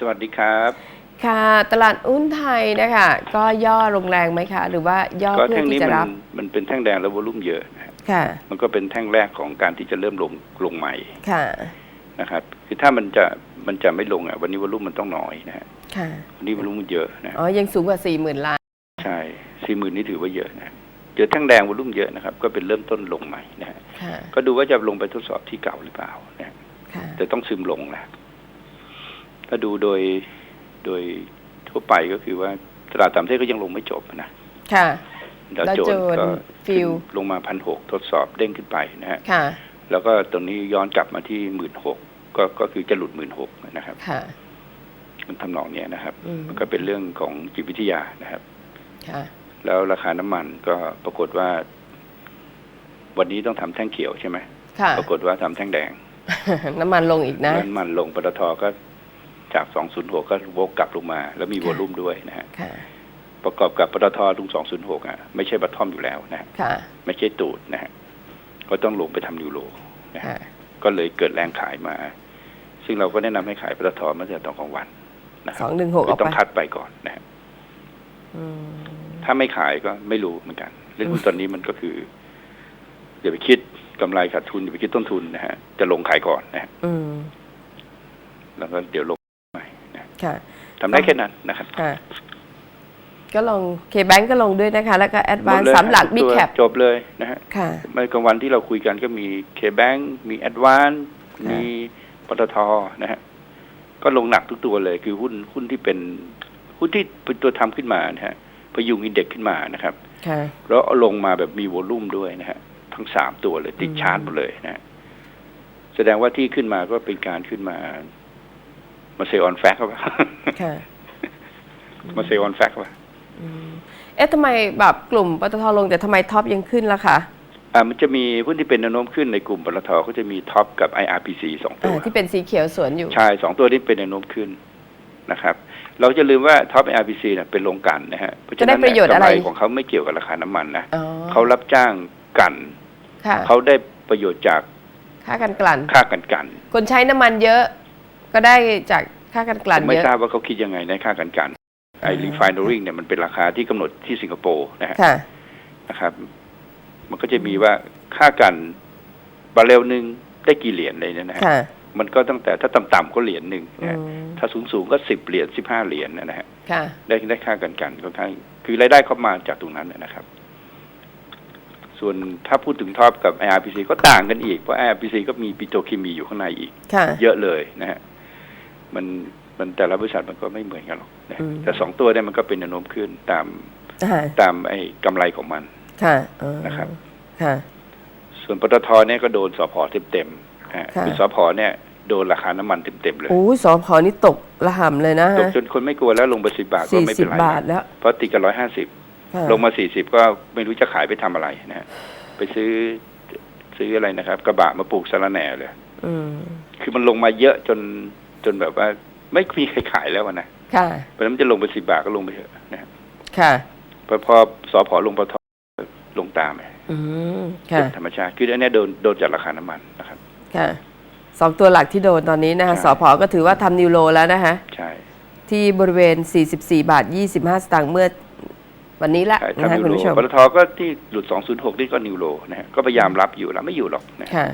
สวัสดีครับ ค่ะ ตลาดหุ้นไทยนะคะ ก็ย่อลงแรงไหมคะ หรือว่าย่อก็เพื่อแท่งที่นี้จะมันรับมันเป็นแท่งแดงแล้ววอลุ่มเยอะนะฮะค่ะ มันก็เป็นแท่งแรกของการที่จะเริ่มลงลงใหม่ค่ะ นะครับ คือถ้ามันจะมันจะไม่ลงอะวันนี้วอลุ่มมันต้องน้อยนะฮะค่ะ วันนี้วอลุ่มมันเยอะนะอ๋อ ยังสูงกว่าสี่หมื่นล้าน ใช่สี่หมื่นนี่ถือว่าเยอะนะเจอแท่งแดงวอลุ่มเยอะนะครับ ก็เป็นเริ่มต้นลงใหม่นะฮะค่ะ ก็ดูว่าจะลงไปทดสอบที่เก่าหรือเปล่านะฮะค่ะ แต่ต้องซึมลงนะ ถ้าดูโดยโดยทั่วไปก็คือว่าตลาดต่างประเทศก็ยังลงไม่จบนะค่ะดาวดาวโจโจนนส์ก็ฟิขึ้นวลงมาพันหกทดสอบเด้งขึ้นไปนะฮะค่ะ แล้วก็ตรงนี้ย้อนกลับมาที่หมื่นหกก็ก็คือจะหลุดหมื่นหกนะครับค่ะมันทำนองเนี้ยนะครับอืมมันก็เป็นเรื่องของจิตวิทยานะครับค่ะแล้วราคาน้ำมันก็ปรากฏว่า วันนี้ต้องทำแท่งเขียวใช่ไหมค่ะปรากฏว่าทำแท่งแดง น้ำมันลงอีกนะแล้วน้ำมันลงปตทก็ จากสองศูนย์หกก็วกกลับลงมา แล้วมีค่ะวอลุ่มด้วยนะฮะค่ะประกอบกับปตทลุงสองศูนย์หกอะ ไม่ใช่บัตทอมอยู่แล้วนะฮะค่ะไม่ใช่ตูดนะฮะก็ต้องลงไปทำยูโรนะฮะค่ะก็เลยเกิดแรงขายมา ซึ่งเราก็แนะนำให้ขายปตทมาตั้งแต่ตอนกลางวันนะคสรัอบงหนึ่งหกคือเอาต้อไปงคัดไปก่อนนะฮะอืมถ้าไม่ขายก็ไม่รู้เหมือนกันเรื่องหุ้นตอนนี้มันก็คืออย่าไปคิดกำไรขาดทุนอย่าไปคิดต้นทุนนะฮะจะลงขายก่อนนะฮะอืมแล้วก็เดี๋ยวลงใหม่นะ ค่ะ ทำได้แค่นั้นนะครับ ค่ะ ก็ลงเคแบงก็ลงด้วยนะคะ แล้วก็แอดวานมดเลยสามหลักทุบิ๊กตัวแคปจบเลยนะฮะค่ะ เมื่อกลางวันที่เราคุยกันก็มีเคแบงมีแอดวานค่ะ มีปตทนะฮะ ก็ลงหนักทุกตัวเลย คือหุ้นหุ้นที่เป็นหุ้นที่เป็นตัวทำขึ้นมานะฮะพยุงอินเด็กซ์ขึ้นมานะครับ ค่ะ แล้วเอาลงมาแบบมีวอลลุ่มด้วยนะฮะ ทั้งสามตัวเลยติดอืม ชาร์จหมดเลยนะฮะแสดงว่าที่ขึ้นมาก็เป็นการขึ้นมา มาเซลออนแฟกครับค่ะมาเซลออนแฟกป่ะอืมเอ๊ะทำไมแบบกลุ่มปตทลงแต่ทำไมท็อปยังขึ้นล่ะคะอ่ามันจะมีหุ้นที่เป็นแนวโน้มขึ้นในกลุ่มปตทก็จะมีท็อปกับ IRPC สองตัอ่าวที่เป็นสีเขียวสวนอยู่ใช่สองตัวนี้เป็นแนวโน้มขึ้นนะครับ เราจะลืมว่าท็อป IRPC เนี่ยเป็นโรงกลันนะฮะเพราะฉะจะได้นั้นประโยชน์อะไรกำไรของเขาไม่เกี่ยวกับราคาน้ำมันนะอ๋อเขารับจ้างกลันค่ะเขาได้ประโยชน์จากค่ากันกลั่นค่ากันกลันคนใช้น้ำมันเยอะ ก็ได้จากค่ากันกลั่นผมไม่เยอะ ทราบว่าเขาคิดยังไงในค่ากันกันไอ้อ่า refinery เนี่ยมันเป็นราคาที่กำหนดที่สิงคโปร์นะฮะค่ะ นะครับ มันก็จะมีว่าค่ากันบาร์เรลหนึ่งได้กี่เหรียญเลยเนยนะฮะค่ะมันก็ตั้งแต่ถ้าต่ำๆก็เหรียญหนึ่งอืนะฮะมถ้าสูงๆก็สิบเหรียญสิบห้าเหรียญนะฮะ ค่ะ ได้ได้ค่ากันกันค่อนข้างคือรายได้เข้ามาจากตรงนั้นนะครับ ส่วนถ้าพูดถึงท็อปกับ IRPC ก็ต่างกันอีก เพราะ IRPC ก็มีปิโตรเคมีอยู่ข้างในอีก ค่ะ เยอะเลยนะฮะ มันมันแต่ละบริษัทมันก็ไม่เหมือนกันหรอกนะอืมแต่สองตัวเนี่ยมันก็เป็นแนวโน้มขึ้นตามอ่าตามไอ้กำไรของมันค่ะอ๋อนะครับค่ะ ส่วนปตทเนี่ยก็โดนสพเต็มๆนะฮะค่ะคือสพเนี่ยโดนราคาน้ำมันเต็มๆเลยโอ้ยสอพอนี่ตกระห่ำเลยนะตกฮะจนคนไม่กลัวแล้วลงไปสิบาทก็สี่ไม่สิเป็บนไรบาทแล้วเพราะติดกันร้อยห้าสิบค่ะลงมาสี่สิบก็ไม่รู้จะขายไปทำอะไรนะฮะไปซื้อซื้ออะไรนะครับ กระบะมาปลูกสะระแหน่เลยอืมคือมันลงมาเยอะจน จนแบบว่าไม่มีใครขายแล้วอะนะค่ะเพราะฉะนั้นมันจะลงไปสิบาทก็ลงไปเถอะนะฮะค่ะพอพอสอพอลงปตทลงตามไปอืมค่ะเป็นธรรมชาติ คืออันเนี้ยโดนโดนจากราคาน้ำมันนะครับ ค่ะสองตัวหลักที่โดนตอนนี้นะคะใช่สอพอก็ถือว่าทำนิวโรแล้วนะคะใช่ที่บริเวณ 44 บาท 25 สตางค์เมื่อวันนี้ละใช่นะคะทำนิวคุณโรผู้ชมปตทก็ที่หลุดสองศูนย์หกนี่ก็นิวโรนะฮะก็พยายามรับอยู่รับไม่อยู่หรอกนะค่ะ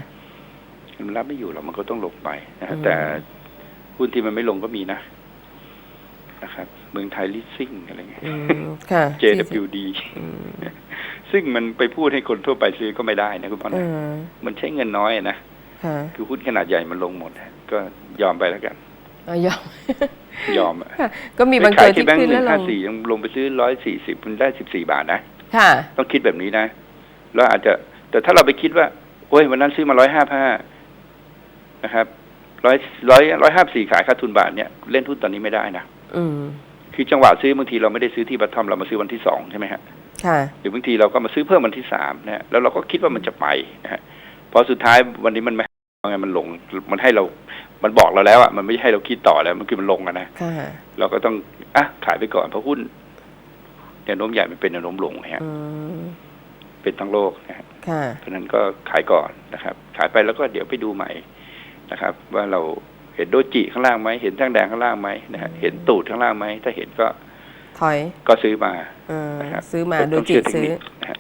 มันรับไม่อยู่หรอกมันก็ต้องลงไปนะฮะอืมแต่ หุ้นที่มันไม่ลงก็มีนะนะครับ เมืองไทยลิสซิ่งอะไรเงี้ยอืมค่ะ JWD อืมซึ่งมันไปพูดให้คนทั่วไปซื้อก็ไม่ได้นะคุณพ่อเอนะอมันใช้เงินน้อยอะนะค่ะคือหุ้นขนาดใหญ่มันลงหมดนะก็ยอมไปแล้วกันเอายอม ยอมอะค่ะก็มีบางไปตัขาวยที่ที่แบงค์ขึ้นหแล้นึ่วงลห้างสี่ยังลงไปซื้อร้อยสี่สิบมันได้สิบสี่บาทนะค่ะ ต้องคิดแบบนี้นะ แล้วอาจจะ แต่ถ้าเราไปคิดว่า โอ้ยวันนั้นซื้อมาร้อยห้าห้านะครับ ร้อยร้อยร้อยห้าสี่ขายค่าทุนบาทเนี่ยเล่นหุ้นตอนนี้ไม่ได้นะอืมคือจังหวะซื้อบางทีเราไม่ได้ซื้อที่บัตทอมเรามาซื้อวันที่สองใช่ไหมฮะค่ะหรือบางทีเราก็มาซื้อเพิ่มวันที่สามนะฮะแล้วเราก็คิดว่ามันจะไปนะฮะพอสุดท้ายวันนี้มันไม่ไงมันลงมันให้เรา มันบอกเราแล้วอะมันไม่ให้เราคิดต่อแล้วมันคือมันลงอะนะค่ะเราก็ต้องอะขายไปก่อนเพราะหุ้นแนวโน้มใหญ่มันเป็นแนวโน้มลงนะฮะอืมเป็นทั้งโลกนะฮะค่ะเพราะฉะนั้นก็ขายก่อนนะครับ ขายไปแล้วก็เดี๋ยวไปดูใหม่ นะครับ ว่าเราเห็นโดจิข้างล่างไหมเห็นแท่งแดงข้างล่างไหมนะฮะเห็นตูดข้างล่างไหมถ้าเห็นก็ถอยก็ซื้อมาเออนะครับซื้อมาก็โดต้ยองจิเชื่ตเทคซื้อนิคนะฮะ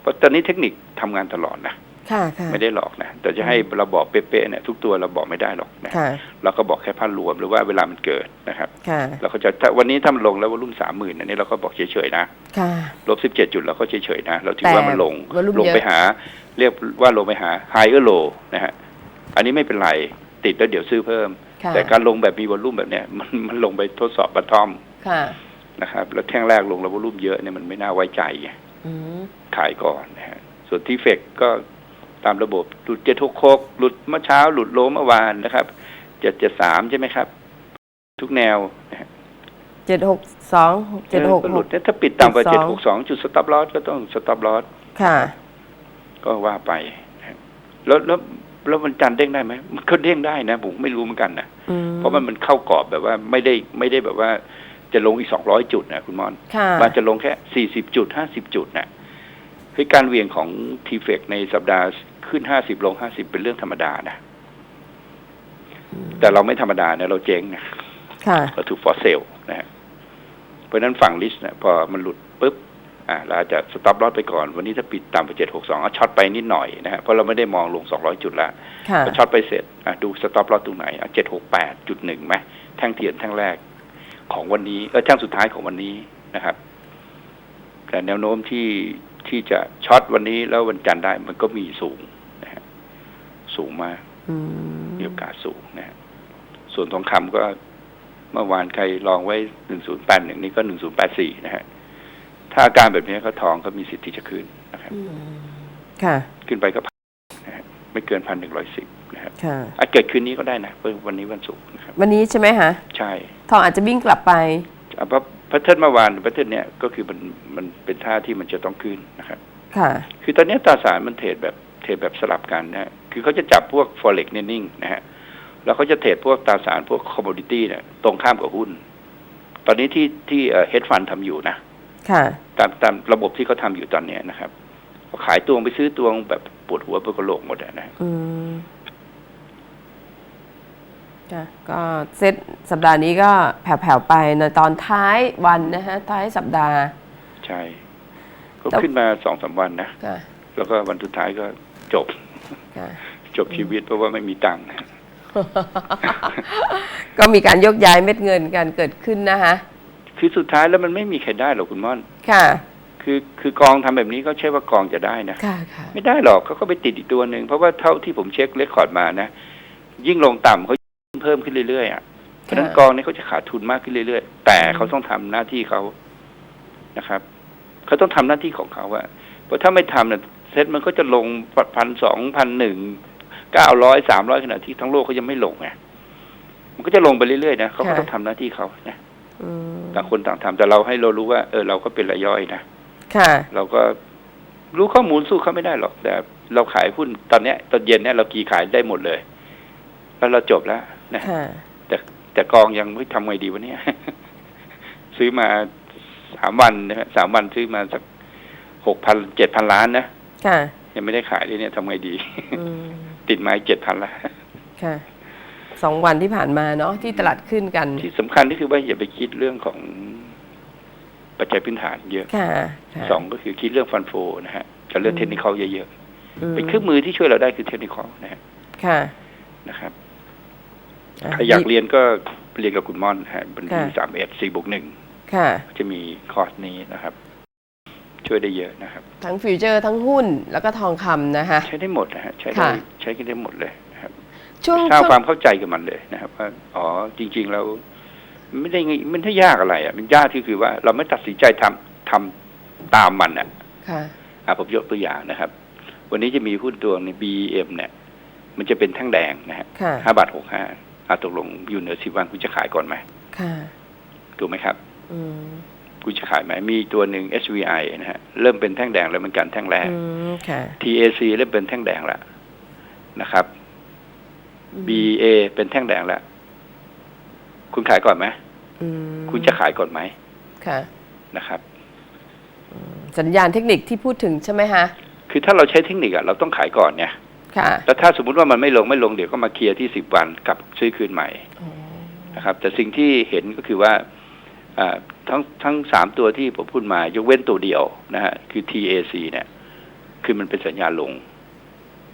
เพราะตอนนี้เทคนิคทำงานตลอดนะค่ะค่ะไม่ได้หลอกนะแต่จะให้เราบอกเป๊ะๆเนี่ยทุกตัวเราบอกไม่ได้หรอกนะค่ะเราก็บอกแค่ภาพรวมหรือว่าเวลามันเกิดนะครับค่ะเราก็จะถ้าวันนี้ถ้ามันลงแล้ววอลุ่มสามหมื่นอันนี้เราก็บอกเฉยๆนะค่ะลบสิบเจ็ดจุดเราก็เฉยๆนะเราถือแต่ว่ามันลงวอลุ่มลงเยอะไปหา เรียกว่าลงไปหา higher low นะฮะ อันนี้ไม่เป็นไร ติดแล้วเดี๋ยวซื้อเพิ่มค่ะแต่การลงแบบมีวอลุ่มแบบเนี้ยมันมันลงไปทดสอบบัตทอมค่ะนะครับ แล้วแท่งแรกลงแล้ววอลุ่มเยอะเนี่ยมันไม่น่าไว้ใจไงอืมขายก่อนนะฮะส่วนที่เฟกก็ตามระบบหลุดเจ็ดหกหกหลุดเมื่อเช้าหลุดโลเมื่อวานนะครับเจ็ดเจ็ดสามใช่ไหมครับ ทุกแนวนะฮะเจ็ดหกสองเจ็ดหกออหหลุกดถ้าปิดต่ำกว่าเจ็เจ็ดดสหองกสองจุดสต็อปลอสก็ต้องสต็อปลอสค่ะ ก็ว่าไปนะฮะแล้วแล้ว แล้วมันจันทร์เด้งได้ไหมมันก็เด้งได้นะผมไม่รู้เหมือนกันนะอืมเพราะมันมันเข้ากรอบแบบว่าไม่ได้ไม่ได้แบบว่าจะลงอีกสองร้อยจุดนะคุณมอนค่ะมันจะลงแค่สี่สิบจุดห้าสิบจุดนะคือการเหวี่ยงของทีเฟกในสัปดาห์ขึ้นห้าสิบลงห้าสิบเป็นเรื่องธรรมดานะ แต่เราไม่ธรรมดานะเราเจ๊งนะค่ะเราถูกฟอร์เซลนะฮะเพราะฉะนั้นฝั่งลิสต์นะพอมันหลุดปุ๊บ อ่าเราอาจจะสต็อปลอสไปก่อน วันนี้ถ้าปิดต่ำไปเจ็ดหกสองช็อตไปนิดหน่อยนะฮะเพราะเราไม่ได้มองลงสองร้อยจุดละค่ะพอช็อตไปเสร็จอะดูสต็อปลอสตรงไหนอะเจ็ดหกแปดจุดหนึ่งไหมแท่งเทียนแท่งแรกของวันนี้ เออแท่งสุดท้ายของวันนี้นะครับ แต่แนวโน้มที่ที่จะช็อตวันนี้แล้ววันจันทร์ได้มันก็มีสูงนะฮะสูงมากอืมมีโอกาสสูงนะฮะส่วนทองคำก็เมื่อวานใครลองไว้หนึ่งศูนย์แปดหนึ่งนี่ก็หนึ่งศูนย์แปดสี่นะฮะ ถ้าอาการแบบนี้ก็ทองก็มีสิทธิ์ที่จะขึ้นนะครับอืมค่ะ ขึ้นไปก็พันนะฮะไม่เกินพันหนึ่งร้อยสิบนะครับค่ะอาจเกิดคืนนี้ก็ได้นะเพราะวันนี้วันศุกร์นะครับ วันนี้ใช่ไหมคะใช่ทองอาจจะวิ่งกลับไปอะเพราะแพทเทิร์นเมื่อวานแพทเทิร์นเนี้ยก็คือมันมันเป็นท่าที่มันจะต้องขึ้นนะครับ ค่ะ คือตอนนี้ตราสารมันเทรดแบบเทรดแบบสลับกันนะฮะคือเขาจะจับพวก forex เนี่ยนิ่งนะฮะแล้วเขาจะเทรดพวกตราสารพวก commodity เนี่ยตรงข้ามกับหุ้น ตอนนี้ที่ที่เอ่อ hedge fund ทำอยู่นะค่ะ ตามตามระบบที่เขาทำอยู่ตอนเนี้ยนะครับเขาขายตวงไปซื้อตวงแบบปวดหัวปวดกระโหลกหมดอะนะอืมค่ะก็เซตสัปดาห์นี้ก็แผ่วๆไปในตอนท้ายวันนะฮะท้ายสัปดาห์ ใช่เขาแล้วขึ้นมาสองสามวันนะค่ะแล้วก็วันสุดท้ายก็จบค่ะจบชีวิตเพราะว่าไม่มีตังค์ก็มีการยกย้ายเม็ดเงินกันเกิดขึ้นนะคะ คือสุดท้ายแล้วมันไม่มีใครได้หรอกคุณม่อน ค่ะ คือคือกองทำแบบนี้ก็ใช่ว่ากองจะได้นะค่ะค่ะไม่ได้หรอกเขาก็ไปติดอีกตัวหนึ่งเพราะว่าเท่าที่ผมเช็คเรคคอร์ดมานะ ยิ่งลงต่ำเขายิ่งเพิ่มขึ้นเรื่อยๆอะเพราะฉะนั้นกองนี้เขาจะขาดทุนมากขึ้นเรื่อยๆ แต่เขาต้องทำหน้าที่เขานะครับเขาต้องทำหน้าที่ของเขาอะเพราะถ้าไม่ทำเนี่ยเซ็ตมันก็จะลงพันสองพันหนึ่งเก้าร้อยสามร้อยขนาดที่ทั้งโลกเขายังไม่ลงไงมันก็จะลงไปเรื่อยๆนะเขาก็ต้องทำหน้าที่เขานะอืม ต่างคนต่างทำแต่เราให้เรารู้ว่า เออเราก็เป็นรายย่อยนะค่ะ เราก็รู้ข้อมูลสู้เขาไม่ได้หรอก แต่เราขายหุ้นตอนเนี้ยตอนเย็นเนี้ยเรากี่ขายได้หมดเลย แล้วเราจบแล้วนะค่ะแต่แต่กองยังไม่ทำไงดีวะเนี่ย ซื้อมาสามวันนะฮะสามวันซื้อมาสักหกพันเจ็ดพันล้านนะค่ะยังไม่ได้ขายเลยเนี่ยทำไงดีอืมติดไม้เจ็ดพันละค่ะ สองวันที่ผ่านมาเนาะที่ตลาดขึ้นกัน ที่สำคัญก็คือว่าอย่าไปคิดเรื่องของปัจจัยพื้นฐานเยอะค่ะค่ะสองก็คือคิดเรื่องฟันโฟนะฮะกับเรื่องอืมเทคนิคเยอะๆมเป็นเครื่องมือที่ช่วยเราได้คือเทคนิคนะฮะค่ะนะครับอะใครอยากเรียนก็เรียนกับคุณม่อนฮะบันทีค่ะสามเอ็ดสี่บวกหนึ่งค่ะจะมีคอร์สนี้นะครับ ช่วยได้เยอะนะครับ ทั้งฟิวเจอร์ทั้งหุ้นแล้วก็ทองคำนะคะใช้ได้หมดนะฮะใช้ได้ค่ะใช้กันได้หมดเลยนะครับ ช่วงสร้างช่วงความเข้าใจกับมันเลยนะครับว่าอ๋อจริง ๆ แล้วไม่ได้ไงมันไม่ยากอะไรอะมันยากที่คือว่า เราไม่ตัดสินใจทำทำตามมันอะค่ะอะผมยกตัวอย่างนะครับ วันนี้จะมีหุ้นตัวใน BM เนี่ย มันจะเป็นแท่งแดงนะฮะค่ะห้าบาทหกห้าอะตกลงอยู่เหนือสิบวันคุณจะขายก่อนไหมค่ะถูกไหมครับอืมคุณจะขายไหมมีตัวหนึ่ง SVI นะฮะเริ่มเป็นแท่งแดงแล้วเหมือนกันแท่งแรกอืมค่ะ TAC เริ่มเป็นแท่งแดงแล้วนะครับอืม BA เป็นแท่งแดงแล้ว คุณขายก่อนไหมอืมคุณจะขายก่อนไหมค่ะนะครับสัญญาณเทคนิคที่พูดถึงใช่ไหมคะคือถ้าเราใช้เทคนิคอะเราต้องขายก่อนเนี่ยค่ะแล้วถ้าสมมุติว่ามันไม่ลงไม่ลงเดี๋ยวก็มาเคลียร์ที่สิบวันกลับซื้อคืนใหม่อ๋อนะครับ แต่สิ่งที่เห็นก็คือว่าอ่าทั้งทั้งสามตัวที่ผมพูดมายกเว้นตัวเดียวนะฮะคือ TAC เนี่ย คือมันเป็นสัญญาณลง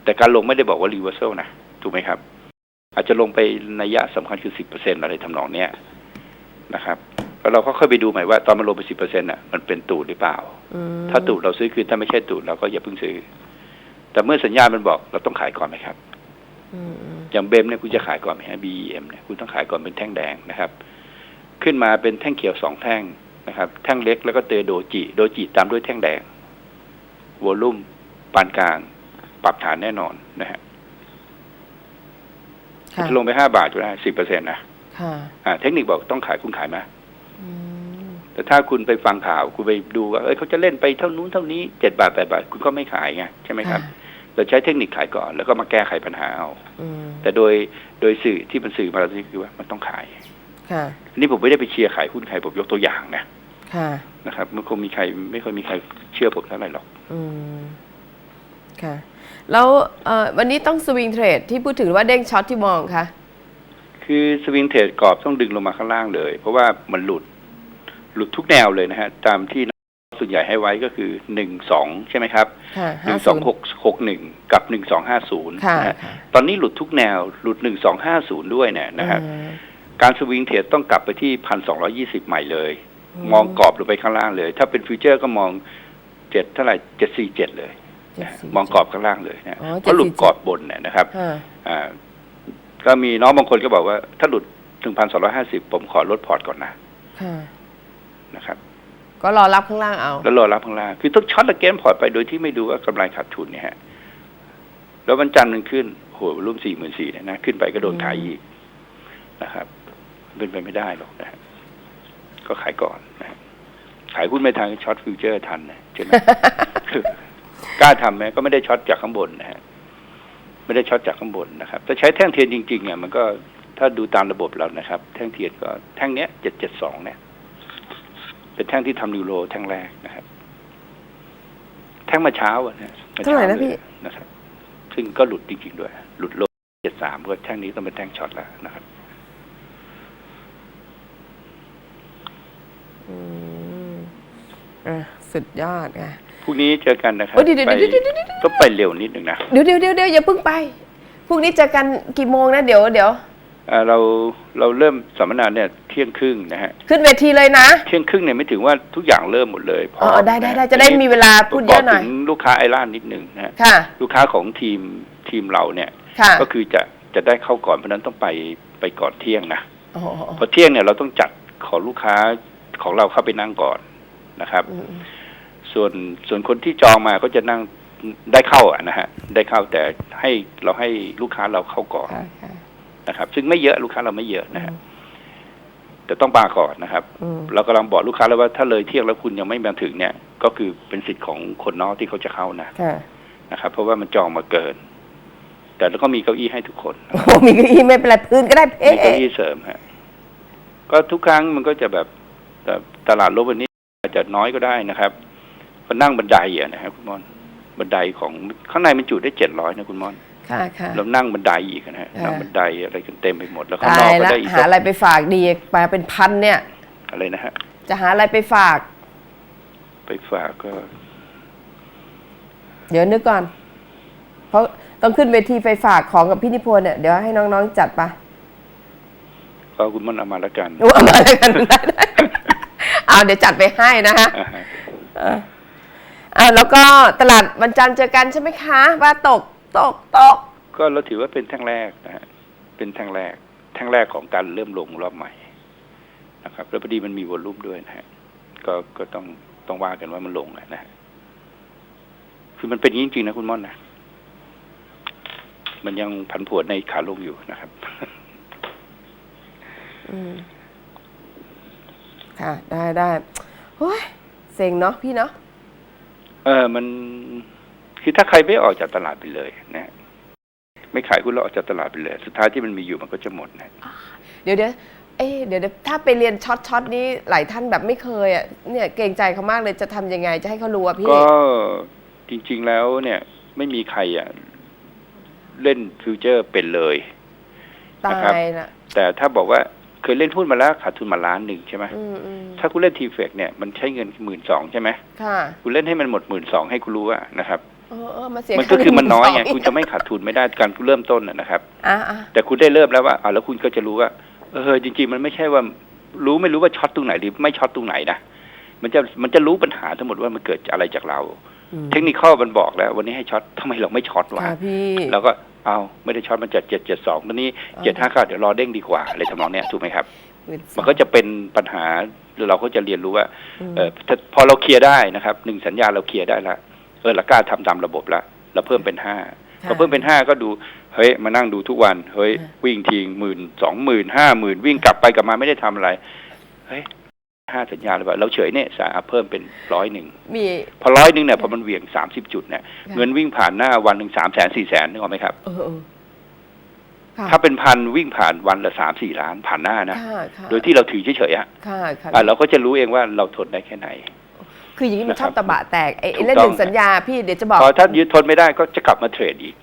แต่การลงไม่ได้บอกว่า reversal นะถูกไหมครับ อาจจะลงไปนัยยะสำคัญคือสิบเปอร์เซ็นอะไรทำนองเนี้ยนะครับแล้วเราก็ค่อยไปดูใหม่ว่าตอนมันลงไปสิบเปอร์เซ็นต์อะมันเป็นตูดหรือเปล่าอืมถ้าตูดเราซื้อคืนถ้าไม่ใช่ตูดเราก็อย่าเพิ่งซื้อ แต่เมื่อสัญญาณมันบอกเราต้องขายก่อนไหมครับอืมอืมอย่างเบมเนี่ยคุณจะขายก่อนไหมฮะ BEM เนี่ยคุณต้องขายก่อนเป็นแท่งแดงนะครับ ขึ้นมาเป็นแท่งเขียวสองแท่งนะครับ แท่งเล็กแล้วก็เตอโดจิ โดจิตามด้วยแท่งแดงวอลลุ่มปานกลาง ปรับฐานแน่นอนนะฮะค่ะจะ ลงไปห้าบาทก็ได้สิบเปอร์เซ็นต์นะค่ะอ่าเทคนิคบอกต้องขายคุณขายไหมอืมแต่ถ้าคุณไปฟังข่าวคุณไปดูว่าเอ้ยเขาจะเล่นไปเท่านู้นเท่านี้เจ็ดบาทแปดบาทคุณก็ไม่ขายไงใช่ไหมครับค่ะเราใช้เทคนิคขายก่อนแล้วก็มาแก้ไขปัญหาเอาอืมแต่โดยโดยสื่อที่มันสื่อมาแล้วนี่คือว่ามันต้องขายค่ะอันนี้ผมไม่ได้ไปเชียร์ขายหุ้นใครผมยกตัวอย่างนะค่ะนะครับมันคงมีใครไม่ค่อยมีใครเชื่อผมเท่าไหร่หรอก อืมค่ะ แล้วเอ่อวันนี้ต้องสวิงเทรดที่พูดถึงว่าเด้งช็อตที่มองคะคือสวิงเทรดกรอบต้องดึงลงมาข้างล่างเลย เพราะว่ามันหลุดหลุดทุกแนวเลยนะฮะ ตามที่ส่วนใหญ่ให้ไว้ก็คือหนึ่งสองใช่ไหมครับค่ะหนึ่งสองหกหกหนึ่งกับหนึ่งสองห้าศูนย์ค่ะนะฮะค่ะตอนนี้หลุดทุกแนวหลุดหนึ่งสองห้าศูนย์ด้วยเนี่ยนะครับอืมการสวิงเทรดต้องกลับไปที่พันสองร้อยี่สิบใหม่เลยอืมมองกรอบลงไปข้างล่างเลย ถ้าเป็นฟิวเจอร์ก็มองเจ็ดเท่าไหร่เจ็ดสี่เจ็ดเลยเจ็ดนะสี่ มองกรอบข้างล่างเลยนะอ๋อเพราะหลุด747กรอบบนเนี่ยนะครับค่ะอ่าก็มีน้องบางคนก็บอกว่า ถ้าหลุดถึงพันสองร้อยห้าสิบผมขอลดพอร์ตก่อนนะค่ะนะครับ ก็รอรับข้างล่างเอา แล้วรอรับข้างล่าง คือต้องช็อตและเกนพอร์ตไปโดยที่ไม่ดูว่ากำไรขาดทุนเนี่ยฮะแล้ววันจันทร์มันขึ้นโหรุ่มสี่หมื่นสี่เนี่ยนะขึ้นไปก็โดนขายอีกนะครับเป็นไปไม่ได้หรอกนะฮะก็ขายก่อนนะฮะขายหุ้นไม่ทันช็อตฟิวเจอร์ทันนะใช่ไหม กล้าทำไหมก็ไม่ได้ช็อตจากข้างบนนะฮะไม่ได้ช็อตจากข้างบนนะครับถ้าใช้แท่งเทียนจริงๆเนี่ยมันก็ถ้าดูตามระบบเรานะครับ แท่งเทียนก็แท่งเนี้ยเจ็ดเจ็ดสองเนี่ย เป็นแท่งที่ทำนิวโรแท่งแรกนะครับ แท่งมาเช้าอะนะมาเท่าไหร่นะลยพี่นะครับ ซึ่งก็หลุดจริงๆด้วย หลุดโลเจ็ดสามก็แท่งนี้ต้องเป็นแท่งช็อตแล้วนะครับอืมอะสุดยอดค่ะ พรุ่งนี้เจอกันนะครับโอ้ยเดี๋ยวเดี๋ยวไปเดี๋ยวเดี๋ยวเดี๋ยวเดี๋ยวต้องไปเร็วนิดหนึ่งนะเดี๋ยวเดี๋ยวเดี๋ยวเดี๋ยวอย่าเพิ่งไปพรุ่งนี้เจอกันกี่โมงนะเดี๋ยวเดี๋ยวอ่าเราเราเริ่มสัมมนาเนี่ยเที่ยงครึ่งนะฮะขึ้นเวทีเลยนะ เที่ยงครึ่งเนี่ยไม่ถึงว่าทุกอย่างเริ่มหมดเลยพอ๋ร้อมได้ได้นได้จะได้มีเวลาพูดเยอะหน่อย ประกบถึงลูกค้าไอร่านนิดหนึ่งนะฮะค่ะ ลูกค้าของทีมทีมเราเนี่ย ค่ะก็คือจะจะได้เข้าก่อนเพราะฉะนั้นต้องไปไปก่อนเที่ยงนะโอ้โหพอเที่ยงเนี่ยเราต้องจัดขอลูกค้าของเราเข้าไปนั่งก่อนนะครับ อืมอืม ส่วนส่วนคนที่จองมาก็จะนั่งได้เข้าอะนะฮะได้เข้าแต่ให้เราให้ลูกค้าเราเข้าก่อนค่ะค่ะนะครับ ซึ่งไม่เยอะลูกค้าเราไม่เยอะนะฮะอืมแต่ต้องมาก่อนนะครับอืมเรากำลังบอกลูกค้าแล้วว่าถ้าเลยเที่ยงแล้วคุณยังไม่มาถึงเนี่ย ก็คือเป็นสิทธิ์ของคนนอกที่เขาจะเข้านะค่ะนะครับ เพราะว่ามันจองมาเกิน แต่เราก็มีเก้าอี้ให้ทุกคนโอ้โหมีเก้าอี้ไม่เป็นไรพื้นก็ได้เอ๊ะมีเก้าอี้เสริมฮะก็ทุกครั้งมันก็จะแบบแต่ตลาดลบวันนี้อาจจะน้อยก็ได้นะครับ ก็นั่งบันไดอะนะครับคุณมอนบันไดของข้างในมันจุได้เจ็ดร้อยนะคุณมอนค่ะค่ะแล้วนั่งบันไดอีกนะฮะอ่านั่นั่งบันไดอะไรกันเต็มไปหมดแล้วข้างนตาอกยก็ละได้อีกหาอะไรไปฝากดีมาเป็นพันเนี่ย อะไรนะฮะจะหาอะไรไปฝาก ไปฝากก็ เดี๋ยวนึกก่อน เพราะต้องขึ้นเวทีไปฝากของกับพี่นิพนธ์เนี่ยเดี๋ยวให้น้องๆจัดไปก็คุณมอนเอามาแล้วกันเอามาแล้วกันได้ได้เอาเดี๋ยวจัดไปให้นะฮะ อ่าฮะอะอ่าแล้วก็ตลาดวันจันทร์เจอกันใช่ไหมคะว่าตกตกตก ก็เราถือว่าเป็นแท่งแรกนะฮะเป็นแท่งแรกแท่งแรกของการเริ่มลงรอบใหม่นะครับ แล้วพอดีมันมีวอลลุ่มด้วยนะฮะก็ก็ต้องต้องว่ากันว่ามันลงอะนะฮะคือมันเป็นอย่างนี้จริงๆนะคุณม่อนนะมันยังผันผวนในขาลงอยู่นะครับอืมค่ะ ได้ได้โอ้ยเซ็งเนาะพี่เนาะ เออมันคือถ้าใครไม่ออกจากตลาดไปเลยนะฮะไม่ขายหุ้นแล้วออกจากตลาดไปเลย สุดท้ายที่มันมีอยู่มันก็จะหมดนะเดี๋ยวเดี๋ยวเอ๊ะเดี๋ยวเดี๋ยวถ้าไปเรียนช็อตช็อตนี้หลายท่านแบบไม่เคยอะเนี่ยเกรงใจเขามากเลยจะทำยังไงจะให้เขารู้อะพี่ก็จริง ๆแล้วเนี่ย ไม่มีใครอะเล่นฟิวเจอร์เป็นเลยตานะครับยละแต่ถ้าบอกว่าเค ยเล่นหุ้นมาแล้วขาดทุนมาล้านหนึ่งใช่ไหมอืมอืมถ้าคุณเล่นทีเฟกเนี่ยมันใช้เงินหมื่นสองใช่ไหมค่ะคุณเล่นให้มันหมดหมื่นสองให้คุณรู้ว่านะครับเออเออมาเสียมันก็คือมันน้อยไงค่าคุณจะไม่ขาดทุนไม่ได้การเริ่มต้นนะนะครับอะอะแต่คุณได้เริ่มแล้วว่าอ่าแล้วคุณก็จะรู้ว่า เออจริง ๆ มันไม่ใช่ว่ารู้ไม่รู้ว่าช็อตตรงไหนหรือไม่ช็อตตรงไหนนะมันจะมันจะรู้ปัญหาทั้งหมดว่ามันเกิดอะไรจากเราอืมเทคนิคมันบอกแล้ว วันนี้ให้ช็อตทำไมเราไม่ช็อตวะค่ะพี่เราก็ เอาไม่ได้ช็อตมันจัดเจ็ดเจ็ดสองตอนนี้เจ็ดห้าเก้าเดี๋ยวรอเด้งดีกว่าอะไรทำนองเนี้ยถูกไหมครับ มันก็จะเป็นปัญหาเราก็จะเรียนรู้ว่าเออถ้าพอเราเคลียร์ได้นะครับหนึ่งสัญญาเราเคลียร์ได้ละเออเรากล้าทำตามระบบละเราเพิ่มเป็นห้าค่ะพอเพิ่มเป็นห้าก็ดูเฮ้ยมานั่งดูทุกวันเฮ้ยค่ะวิ่งทีหมื่นสองหมื่นห้าหมื่นวิ่งกลับไปกลับมาไม่ได้ทำอะไรเฮ้ย ห้าสัญญาเลยว่าเราเฉยเนี่ยสาเพิ่มเป็นร้อยหนึ่งมีพอร้อยหนึ่งเนี่ยพอมันเหวี่ยงสามสิบจุดเนี่ยค่ะเงินวิ่งผ่านหน้าวันหนึ่งสามแสนสี่แสนนึกออกไหมครับเออเออค่ะถ้าเป็นพันวิ่งผ่านวันละสามสี่ล้านผ่านหน้านะค่ะค่ะโดยที่เราถือเฉยๆอะค่ะค่ะอะเราก็จะรู้เองว่าเราทนได้แค่ไหน คืออย่างนี้มันชอบตะบะแตกไอ้ไอ้ถูกเล่นต้หองนึ่งสัญญาพี่เดี๋ยวจะบอกพอถ้ายึดทนไม่ได้ก็จะกลับมาเทรดอีก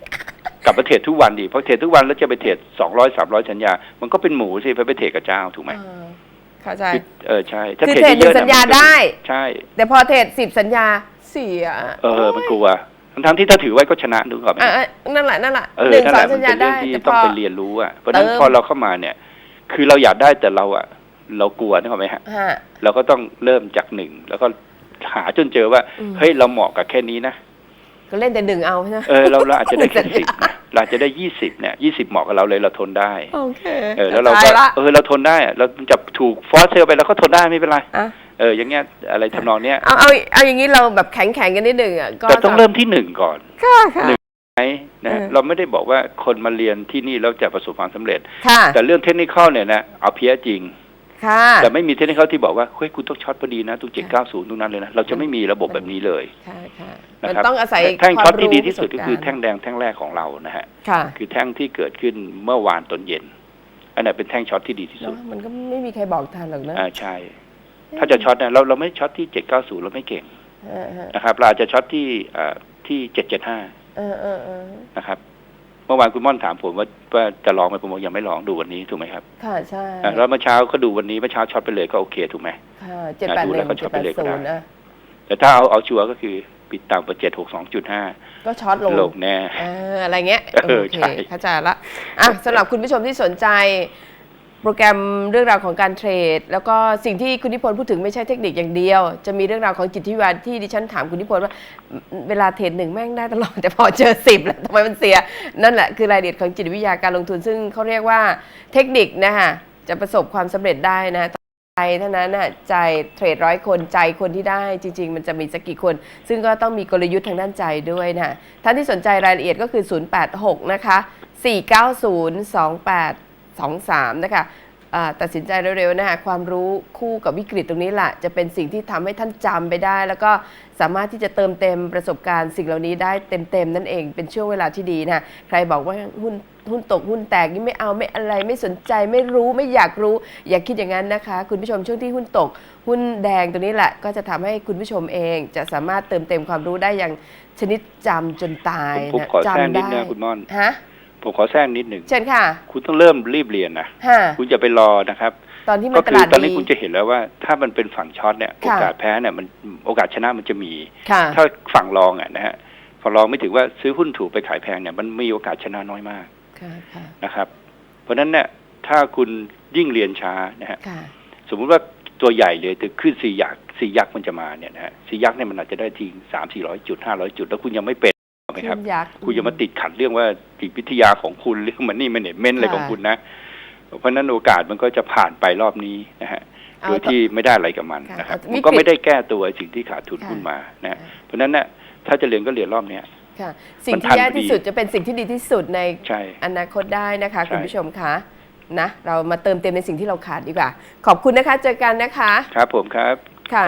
กลับมาเทรดทุกวันอีกเพราะเทรดทุกวันแล้วจะไปเทรดสองร้อยสามร้อยสัญญา มันก็เป็นหมูสิไปไปเทรดกับเจ้าถูกไหมอ่า เข้าใจคือเออใช่คือเทรดหนึ่งสัญญามันก็ได้ ใช่แต่พอเทรดสิบสัญญาเสียเออมันกลัวทั้งๆที่ถ้าถือไว้ก็ชนะดูก่อนไหมอะอะนั่นแหละนั่นแหละเออหนึ่งนั่นสแหองละมัสันญญาเป็นเรื่อได้งที่แต่พต้องอ ไปเรียนรู้อะเพราะฉะนั้นเติมพอเราเข้ามาเนี่ย คือเราอยากได้แต่เราอะ เรากลัวนึกออกไหมฮะ ฮะ เราก็ต้องเริ่มจากหนึ่งแล้วก็หาจนเจอว่า อืม เฮ้ยเราเหมาะกับแค่นี้นะ ก็เล่นแต่หนึ่งเอาใช่ไหมเออเราเราอาจจะได้แค่หนึ่งสิสับญญานะเราอาจจะได้ยี่สิบเนี่ยยี่สิบเหมาะกับเราเลยเราทนได้โอเคเออแล้วเราข้ก็ใจละเออเราทนได้อะเราจะถูกฟอสเซลไปเราก็ทนได้ไม่เป็นไรอะเอออย่างเงี้ยอะไรทำนองเนี้ยเอาเอาเอาอย่างนี้เราแบบแข็งแข็งๆกันนิดหนึ่งอะก็แต่ต้องเริ่มที่หนึ่งก่อนค่ะค่ะหนึ่งไหมนะเออเราไม่ได้บอกว่าคนมาเรียนที่นี่แล้วจะประสบความสำเร็จค่ะแต่เรื่องเทคนิคเนี่ยนะเอาเพี้ยจริง ค่ะ แต่ไม่มีเทคนิคที่บอกว่าเฮ้ยคุณต้องช็อตพอดีนะตุกเจ็ดเก้าศูนย์ตรงนั้นเลยนะ เราจะไม่มีระบบแบบนี้เลยค่ะค่ะนะมันครับต้องอาศัยแท่งช็อตที่ดีที่สุดวามก็รู้คือประสบแท่งแดงแท่งแรกของเรานะฮะค่ะคือแท่งที่เกิดขึ้นเมื่อวานตอนเย็น อันนั้นเป็นแท่งช็อตที่ดีที่สุเนาะดมันก็ไม่มีใครบอกทันหรอกนะอ่าใช่ ถ้าจะช็อตเนี่ยเราเราไม่ช็อตที่เจ็ดเก้าศูนย์เราไม่เก่งเออเออนะครับเราอาจจะช็อตที่อ่าที่เจ็ดเจ็ดห้าเออเออเออนะครับ เมื่อวานคุณม่อนถามผมว่าว่าจะลองไหมผมบอกยังไม่ลองดูวันนี้ถูกไหมครับค่ะใช่อ่าแล้วเมื่อเช้าก็ดูวันนี้เมื่อเช้าช็อตไปเลยก็โอเคถูกไหมค่ะเจ็ดแปดดูหแล้นึ่วงก็ช็เจ็อดตไปแปดเลยก็ศูได้นย์อะแต่ถ้าเอาเอาชัวร์ก็คือปิดต่ำกว่าเจ็ดหกสองจุดห้าก็ช็อตลงลงแน่เอออะไรเงี้ยเออโอเคใช่เข้าใจละอะสำหรับคุณผู้ชมที่สนใจโป รแกรมเรื่องราวของการเทรด แล้วก็สิ่งที่คุณนิพนธ์พูดถึงไม่ใช่เทคนิคอย่างเดียว จะมีเรื่องราวของจิตวิทยาที่ดิฉันถามคุณนิพนธ์ว่า เวลาเทรดหนึ่งแม่งได้ตลอด แต่พอเจอสิบแล้วทำไมมันเสีย นั่นแหละคือรายละเอียดของจิตวิทยาการลงทุน ซึ่งเขาเรียกว่าเทคนิคนะคะจะประสบความสำเร็จได้นะใจเท่านั้นน่ะใจเทรดร้อยคนใจคนที่ได้จริง ๆ มันจะมีสักกี่คน ซึ่งก็ต้องมีกลยุทธ์ทางด้านใจด้วยนะท่านที่สนใจรายละเอียดก็คือ 086 นะคะ 490 2823 นะคะอ่าตัดสินใจเร็วๆนะคะความรู้คู่กับวิกฤตตรงนี้แหละจะเป็นสิ่งที่ทำให้ท่านจำไปได้ แล้วก็สามารถที่จะเติมเต็มประสบการณ์สิ่งเหล่านี้ได้เต็มๆนั่นเองเป็นช่วงเวลาที่ดีนะใครบอกว่าหุ้นหุ้นตกหุ้นแตกนี่ไม่เอาไม่อะไรไม่สนใจไม่รู้ไม่อยากรู้ อย่าคิดอย่างนั้นนะคะ คุณผู้ชมช่วงที่หุ้นตก หุ้นแดงตัวนี้แหละก็จะทำให้คุณผู้ชมเอง จะสามารถเติมเต็มความรู้ได้อย่างชนิดจำจนตายผมผมนะขอแทรกจำนิดได้นะคุณม่อนฮะ ผมขอแทรกนิดหนึ่งเชิญค่ะ คุณต้องเริ่มรีบเรียนนะฮะคุณจะไปรอนะครับ ตอนที่มัก็นตคือลาดตอนนี้ดีคุณจะเห็นแล้วว่า ถ้ามันเป็นฝั่งช็อตเนี่ยโอค่ะกาสแพ้เนี่ยมันโอกาสชนะมันจะมีค่ะถ้าฝั่งรองอะนะฮะฝั่งรองไม่ถือว่าซื้อหุ้นถูกไปขายแพงเนี่ยมันมีโอกาสชนะน้อยมากค่ะค่ะนะครับ เพราะฉะนั้นเนี่ยถ้าคุณยิ่งเรียนช้านะฮะค่ะสมมุติว่าตัวใหญ่เลยถึงขึ้นสี่ยักษ์สี่ยักษ์มันจะมาเนี่ยนะฮะสี่ยักษ์เนี่ยมันอาจจะได้ทีสามสี่ร้อยจุดห้าร้อยจุด แล้วคุณยังไม่เป็นถูก ไหมครับขึ้นยักษ์คุณจะมาติดขัดเรื่องว่าจิตวิทยาของคุณเรื่องมันนี่มันเน็ตเมนอะไรค่ะของคุณนะ เพราะฉะนั้นโอกาสมันก็จะผ่านไปรอบนี้นะฮะเอาโดยที่ไม่ได้อะไรกับมันค่ะนะครับเอามันก็วิกฤตไม่ได้แก้ตัวสิ่งที่ขาดทุนค่ะขึ้นมานะฮะค่ะเพราะฉะนั้นเนี่ยถ้าจะเรียนก็เรียนรอบเนี้ยค่ะสิ่งมันที่ทันแย่พอดีที่สุดจะเป็นสิ่งที่ดีที่สุดในใช่อนาคตได้นะคะใช่คุณผู้ชมคะนะ เรามาเติมเต็มในสิ่งที่เราขาดดีกว่า ขอบคุณนะคะ เจอกันนะคะ ครับผมครับค่ะ